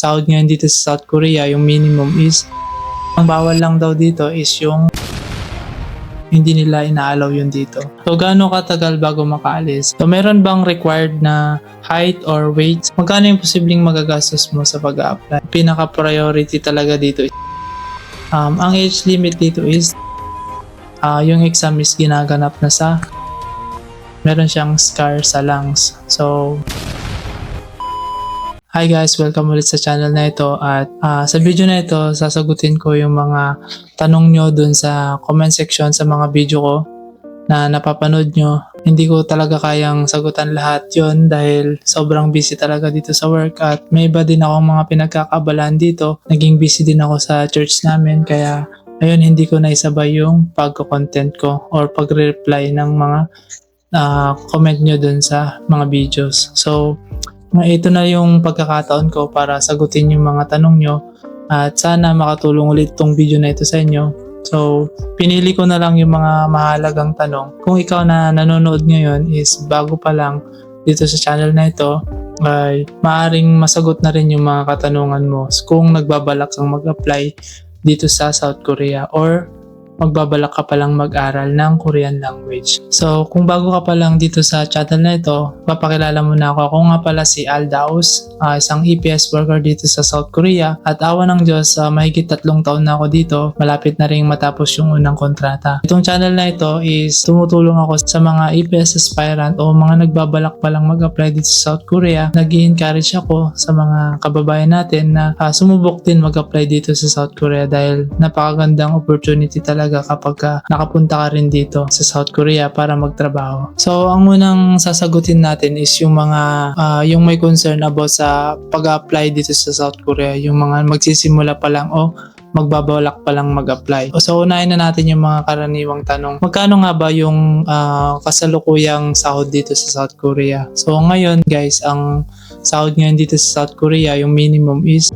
sahod ngayon dito sa South Korea, yung minimum is ang bawal lang daw dito is yung hindi nila inaalaw yun dito. So, gaano katagal bago makaalis? So, meron bang required na height or weight? Magkano yung posibleng magagastos mo sa pag-apply? Pinaka-priority talaga dito is um, ang age limit dito is ah, yung exam is ginaganap na sa meron siyang scar sa lungs. So, Hi guys, welcome ulit sa channel na ito at ah, sa video na ito sasagutin ko yung mga tanong nyo dun sa comment section sa mga video ko na napapanood nyo. Hindi ko talaga kayang sagutan lahat yon dahil sobrang busy talaga dito sa work at may iba din akong mga pinagkakabalaan dito. Naging busy din ako sa church namin kaya ayun hindi ko naisabay yung pagko-content ko or pag-reply ng mga ah, comment nyo dun sa mga videos. So, ito na yung pagkakataon ko para sagutin yung mga tanong nyo at sana makatulong ulit tong video na ito sa inyo. So, pinili ko na lang yung mga mahalagang tanong. Kung ikaw na nanonood ngayon is bago pa lang dito sa channel na ito, ay maaring masagot na rin yung mga katanungan mo kung nagbabalak kang mag-apply dito sa South Korea or magbabalak ka palang mag-aral ng Korean language. So, kung bago ka pa lang dito sa channel na ito, papakilala mo na ako. Ako nga pala si Aldaus, ah, isang EPS worker dito sa South Korea. At awa ng Diyos, ah, mahigit tatlong taon na ako dito. Malapit na rin matapos yung unang kontrata. Itong channel na ito is tumutulong ako sa mga EPS aspirant o mga nagbabalak pa lang mag-apply dito sa South Korea. nag encourage ako sa mga kababayan natin na ah, sumubok din mag-apply dito sa South Korea dahil napakagandang opportunity talaga kapag ka nakapunta ka rin dito sa South Korea para magtrabaho. So, ang unang sasagutin natin is yung mga ah, yung may concern about sa pag-apply dito sa South Korea, yung mga magsisimula pa lang o magbabalak pa lang mag-apply. So, unahin na natin yung mga karaniwang tanong. Magkano nga ba yung ah, kasalukuyang sahod dito sa South Korea? So, ngayon guys, ang sahod ngayon dito sa South Korea, yung minimum is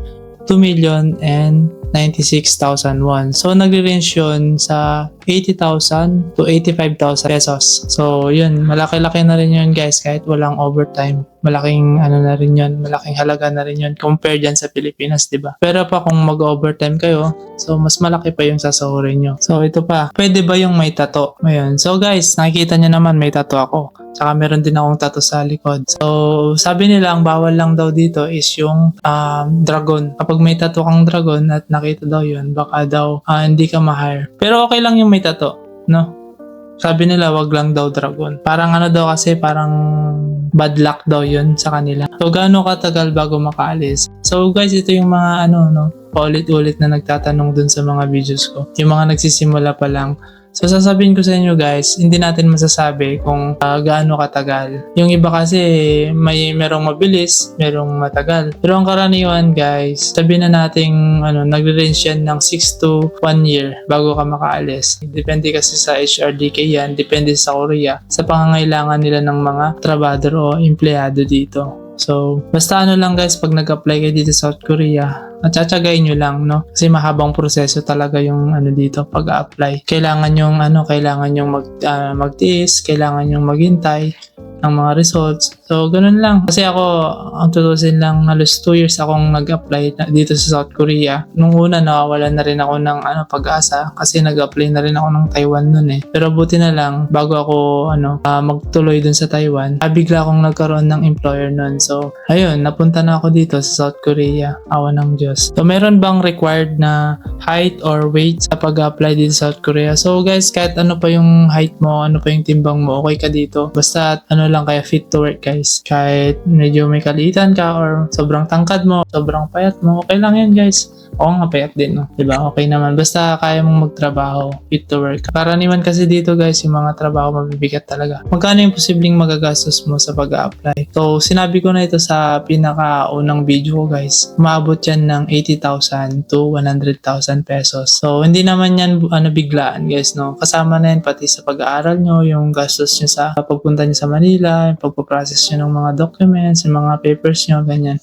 2 million and 96,000 won. So, nagre-range yun sa 80,000 to 85,000 pesos. So, yun, malaki-laki na rin yun guys kahit walang overtime. Malaking ano na rin yun, malaking halaga na rin yun compare dyan sa Pilipinas, di ba? Pero pa kung mag-overtime kayo, so mas malaki pa yung sasahurin nyo. So, ito pa, pwede ba yung may tato? Ayun. So, guys, nakikita nyo naman may tato ako. Tsaka meron din akong tato sa likod. So, sabi nila ang bawal lang daw dito is yung um, dragon. Kapag may tato kang dragon at nakita daw yun, baka daw ah, hindi ka ma-hire. Pero okay lang yung may tato, no? Sabi nila wag lang daw dragon. Parang ano daw kasi parang bad luck daw yun sa kanila. So gaano katagal bago makaalis? So guys, ito yung mga ano no, paulit-ulit na nagtatanong dun sa mga videos ko. Yung mga nagsisimula pa lang. So sasabihin ko sa inyo guys, hindi natin masasabi kung ah, gaano katagal. Yung iba kasi may merong mabilis, merong matagal. Pero ang karaniwan guys, sabihin na nating ano, nagre-range yan ng 6 to 1 year bago ka makaalis. Depende kasi sa HRDK yan, depende sa Korea, sa pangangailangan nila ng mga trabador o empleyado dito. So, basta ano lang guys, pag nag-apply kayo dito sa South Korea, at tsatsagayin nyo lang, no? Kasi mahabang proseso talaga yung ano dito pag-apply. Kailangan yung ano, kailangan yung mag, ah, magtiis, kailangan yung maghintay ng mga results. So, ganun lang. Kasi ako, ang tutusin lang, halos 2 years akong nag-apply na- dito sa South Korea. Nung una, nawawalan na rin ako ng ano, pag-asa kasi nag-apply na rin ako ng Taiwan nun eh. Pero buti na lang, bago ako ano, ah, magtuloy dun sa Taiwan, ah, bigla akong nagkaroon ng employer nun. So, ayun, napunta na ako dito sa South Korea. Awa ng Diyos. So, meron bang required na height or weight sa pag-apply dito sa South Korea? So, guys, kahit ano pa yung height mo, ano pa yung timbang mo, okay ka dito. Basta, ano lang kaya fit to work, guys. Kahit medyo may kaliitan ka or sobrang tangkad mo, sobrang payat mo, okay lang yan, guys. Oo nga, payat din, no? Diba? Okay naman. Basta kaya mong magtrabaho, fit to work. Karaniwan kasi dito, guys, yung mga trabaho mabibigat talaga. Magkano yung posibleng magagastos mo sa pag-apply? So, sinabi ko na ito sa pinaka-unang video ko, guys. Umabot yan ng 80,000 to 100,000 pesos. So, hindi naman yan ano, biglaan, guys, no? Kasama na yan pati sa pag-aaral nyo, yung gastos nyo sa pagpunta nyo sa Manila, yung pagpaprocess nyo ng mga documents, yung mga papers nyo, ganyan.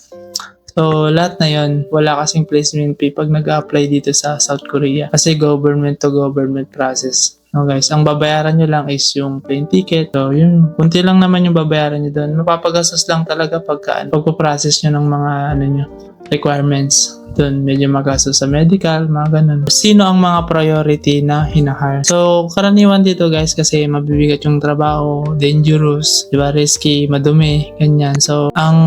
So, lahat na yon wala kasing placement fee pag nag-apply dito sa South Korea. Kasi government to government process. No guys, ang babayaran nyo lang is yung plane ticket. So, yun, kunti lang naman yung babayaran nyo doon. Mapapagastos lang talaga pagka pagpaprocess nyo ng mga ano nyo, requirements. Doon medyo magastos sa medical, mga ganun. Sino ang mga priority na hinahire? So, karaniwan dito guys kasi mabibigat yung trabaho, dangerous, di ba, risky, madumi, ganyan. So, ang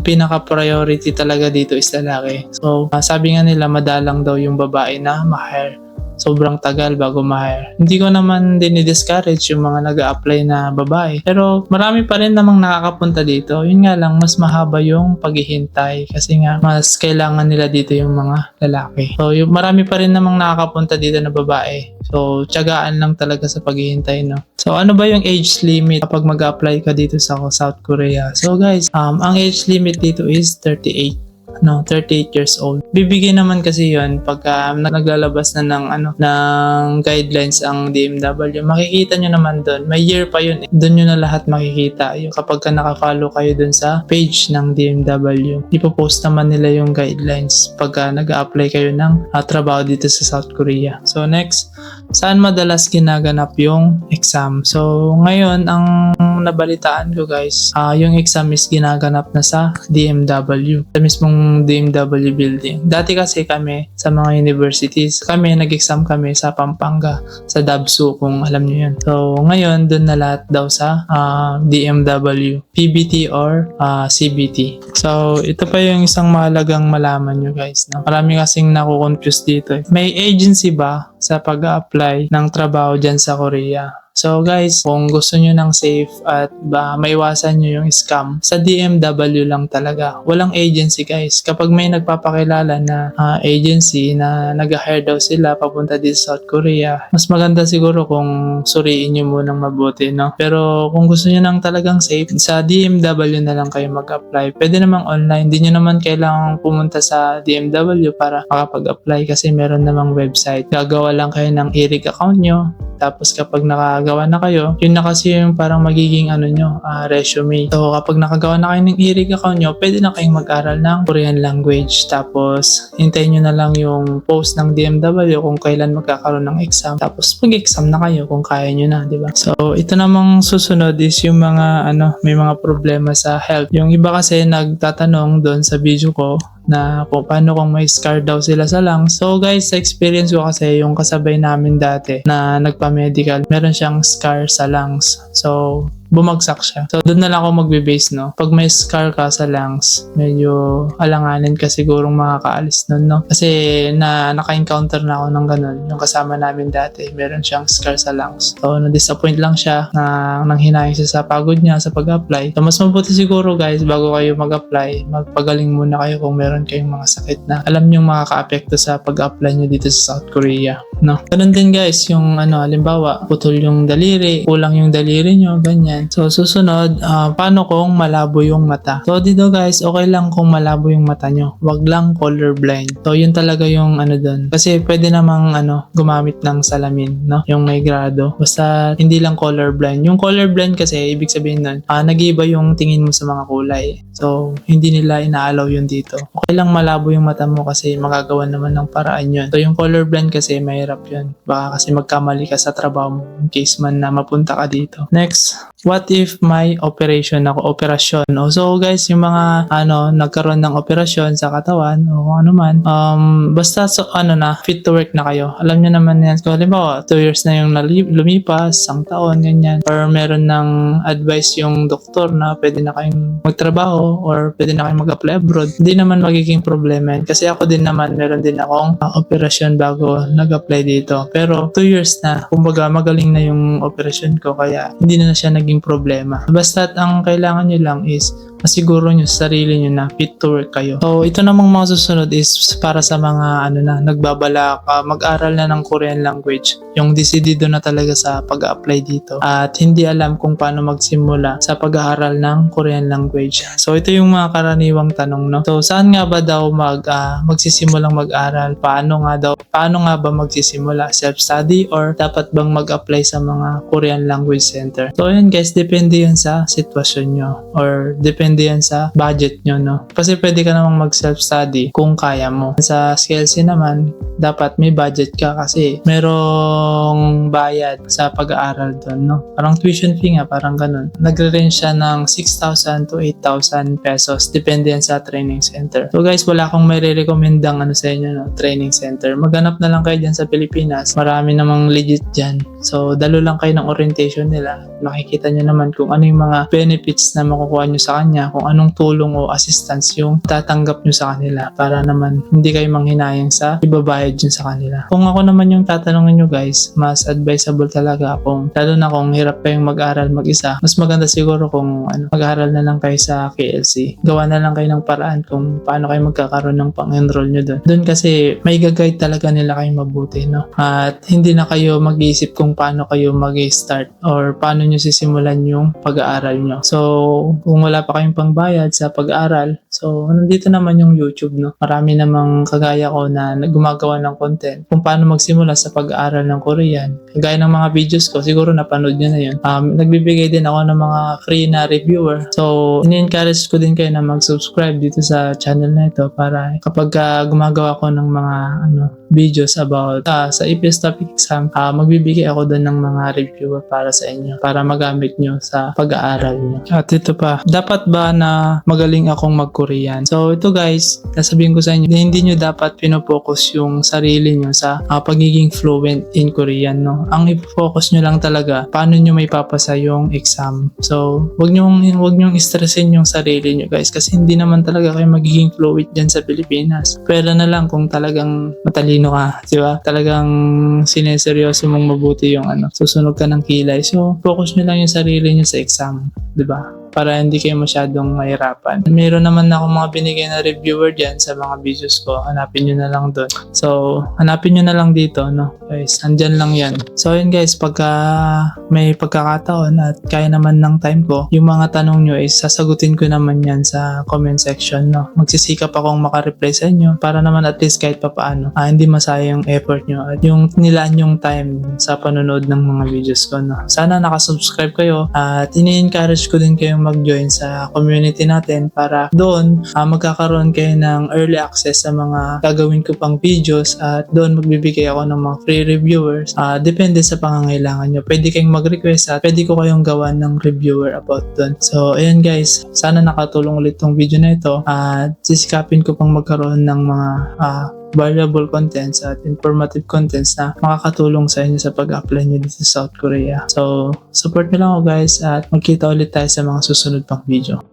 pinaka-priority talaga dito is lalaki. So, ah, sabi nga nila, madalang daw yung babae na ma-hire sobrang tagal bago ma-hire. Hindi ko naman din i-discourage yung mga nag apply na babae. Pero marami pa rin namang nakakapunta dito. Yun nga lang, mas mahaba yung paghihintay. Kasi nga, mas kailangan nila dito yung mga lalaki. So, yung, marami pa rin namang nakakapunta dito na babae. So, tiyagaan lang talaga sa paghihintay, no? So, ano ba yung age limit kapag mag-apply ka dito sa South Korea? So, guys, um, ang age limit dito is 38 no 38 years old. Bibigyan naman kasi 'yon pagka naglalabas na ng ano ng guidelines ang DMW. Makikita nyo naman doon. May year pa 'yun. Eh. Doon nyo na lahat makikita. Yung kapag ka naka-follow kayo doon sa page ng DMW. Ipo-post naman nila yung guidelines pagka nag-apply kayo ng uh, trabaho dito sa South Korea. So next, saan madalas ginaganap yung exam? So ngayon nabalitaan ko guys, uh, yung exam is ginaganap na sa DMW. Sa mismong DMW building. Dati kasi kami sa mga universities, kami nag-exam kami sa Pampanga, sa Dabsu kung alam niyo yun. So ngayon doon na lahat daw sa uh, DMW, PBT or uh, CBT. So ito pa yung isang mahalagang malaman nyo guys. No? Marami kasing nakukonfuse dito. Eh. May agency ba sa pag-apply ng trabaho dyan sa Korea? So guys, kung gusto nyo ng safe at ba maiwasan nyo yung scam, sa DMW lang talaga. Walang agency guys. Kapag may nagpapakilala na uh, agency na nag-hire daw sila papunta dito sa South Korea, mas maganda siguro kung suriin nyo munang mabuti, no? Pero kung gusto nyo ng talagang safe, sa DMW na lang kayo mag-apply. Pwede namang online. Hindi nyo naman kailangang pumunta sa DMW para makapag-apply kasi meron namang website. Gagawa lang kayo ng e-rig account nyo. Tapos kapag naka nakagawa na kayo, yun na kasi yung parang magiging ano nyo, uh, resume. So kapag nakagawa na kayo ng e-rig account nyo, pwede na kayong mag-aral ng Korean language. Tapos hintayin nyo na lang yung post ng DMW kung kailan magkakaroon ng exam. Tapos mag-exam na kayo kung kaya nyo na, di ba? So ito namang susunod is yung mga ano, may mga problema sa health. Yung iba kasi nagtatanong doon sa video ko, na kung paano kung may scar daw sila sa lungs. So guys, sa experience ko kasi yung kasabay namin dati na nagpa-medical, meron siyang scar sa lungs. So bumagsak siya. So, doon na lang ako magbe-base, no? Pag may scar ka sa lungs, medyo alanganin ka sigurong makakaalis nun, no? Kasi na naka-encounter na ako ng ganun. Yung kasama namin dati, meron siyang scar sa lungs. So, na-disappoint lang siya na nang hinayang siya sa pagod niya sa pag-apply. So, mas mabuti siguro guys, bago kayo mag-apply, magpagaling muna kayo kung meron kayong mga sakit na alam nyo makaka-apekto sa pag-apply nyo dito sa South Korea. No? Ganun din guys, yung ano, halimbawa, putol yung daliri, kulang yung daliri nyo, ganyan yan. So, susunod, uh, paano kung malabo yung mata? So, dito guys, okay lang kung malabo yung mata nyo. Wag lang colorblind. So, yun talaga yung ano dun. Kasi pwede namang ano, gumamit ng salamin, no? Yung may grado. Basta hindi lang colorblind. Yung colorblind kasi, ibig sabihin nun, uh, nag-iiba yung tingin mo sa mga kulay. So, hindi nila inaalaw yun dito. Okay lang malabo yung mata mo kasi magagawa naman ng paraan yun. So, yung colorblind kasi, mahirap yun. Baka kasi magkamali ka sa trabaho mo in case man na mapunta ka dito. Next, what if may operation ako, operasyon. No? So guys, yung mga ano, nagkaroon ng operasyon sa katawan o ano man, um, basta so, ano na, fit to work na kayo. Alam niyo naman yan. Kung halimbawa, 2 years na yung lumipas, isang taon, ganyan. Or meron ng advice yung doktor na pwede na kayong magtrabaho or pwede na kayong mag-apply abroad. Hindi naman magiging problema yan. Kasi ako din naman, meron din akong uh, operasyon bago nag-apply dito. Pero 2 years na, kumbaga magaling na yung operasyon ko kaya hindi na, na siya naging problema. Basta't ang kailangan nyo lang is masiguro nyo sa sarili nyo na fit to work kayo. So, ito namang mga susunod is para sa mga ano na, nagbabalak, uh, mag-aral na ng Korean language. Yung decidido na talaga sa pag-apply dito. At hindi alam kung paano magsimula sa pag-aaral ng Korean language. So, ito yung mga karaniwang tanong, no? So, saan nga ba daw mag, uh, magsisimulang mag-aral? Paano nga daw, paano nga ba magsisimula? Self-study or dapat bang mag-apply sa mga Korean language center? So, yun guys, depende yun sa sitwasyon nyo or depende depende yan sa budget nyo, no? Kasi pwede ka namang mag-self-study kung kaya mo. Sa SKLC naman, dapat may budget ka kasi merong bayad sa pag-aaral doon, no? Parang tuition fee nga, parang ganun. Nagre-range siya ng 6,000 to 8,000 pesos. Depende yan sa training center. So guys, wala akong may re-recommendang ano sa inyo, no? Training center. Maghanap na lang kayo dyan sa Pilipinas. Marami namang legit dyan. So, dalo lang kayo ng orientation nila. Makikita nyo naman kung ano yung mga benefits na makukuha nyo sa kanya, kung anong tulong o assistance yung tatanggap nyo sa kanila para naman hindi kayo manghinayang sa ibabayad yun sa kanila. Kung ako naman yung tatanungin nyo guys, mas advisable talaga kung lalo na kung hirap kayong mag-aral mag-isa, mas maganda siguro kung ano, mag-aral na lang kayo sa KLC. Gawa na lang kayo ng paraan kung paano kayo magkakaroon ng pang-enroll nyo doon. Doon kasi may guide talaga nila kayong mabuti, no? At hindi na kayo mag-iisip kung paano kayo mag-start or paano nyo sisimulan yung pag-aaral nyo. So, kung wala pa kayong pangbayad sa pag-aaral, so, nandito naman yung YouTube, no? Marami namang kagaya ko na gumagawa ng content kung paano magsimula sa pag-aaral ng Korean. Kagaya ng mga videos ko, siguro napanood nyo na yun. Um, nagbibigay din ako ng mga free na reviewer. So, ini-encourage ko din kayo na mag-subscribe dito sa channel na ito para kapag ah, gumagawa ko ng mga ano videos about ah, sa EPS topic exam, ah, magbibigay ako doon ng mga reviewer para sa inyo para magamit nyo sa pag-aaral nyo. At ito pa, dapat ba na magaling akong mag-Korean? So ito guys, nasabihin ko sa inyo, hindi nyo dapat pinopokus yung sarili nyo sa ah, pagiging fluent in Korean. No? Ang i-focus nyo lang talaga, paano nyo may papasa yung exam. So, wag nyo, wag nyo stressin yung sarili nyo guys kasi hindi naman talaga kayo magiging fluent dyan sa Pilipinas. Pwede na lang kung talagang matalino ka, di ba? Talagang sineseryoso mong mabuti yung ano, susunog ka ng kilay. So, focus nyo lang yung sarili nyo sa exam, di ba? Para hindi kayo masyadong mahirapan. Meron naman ako mga binigay na reviewer dyan sa mga videos ko. Hanapin nyo na lang doon. So, hanapin nyo na lang dito, no? Guys, andyan lang yan. So, yun guys, pagka may pagkakataon at kaya naman ng time ko, yung mga tanong nyo is sasagutin ko naman yan sa comment section, no? Magsisikap akong makareply sa inyo para naman at least kahit papaano, ah, hindi masaya yung effort nyo at yung nilaan yung time sa panonood ng mga videos ko, no? Sana nakasubscribe kayo at ini-encourage ko din kayong mag-join sa community natin para doon ah, magkakaroon kayo ng early access sa mga gagawin ko pang videos at doon magbibigay ako ng mga free reviewers. Ah, depende sa pangangailangan nyo. Pwede kayong mag-request at pwede ko kayong gawan ng reviewer about doon. So, ayan guys. Sana nakatulong ulit tong video na ito at sisikapin ko pang magkaroon ng mga ah, valuable contents at informative contents na makakatulong sa inyo sa pag-apply nyo dito sa South Korea. So, support nyo lang ako guys at magkita ulit tayo sa mga susunod pang video.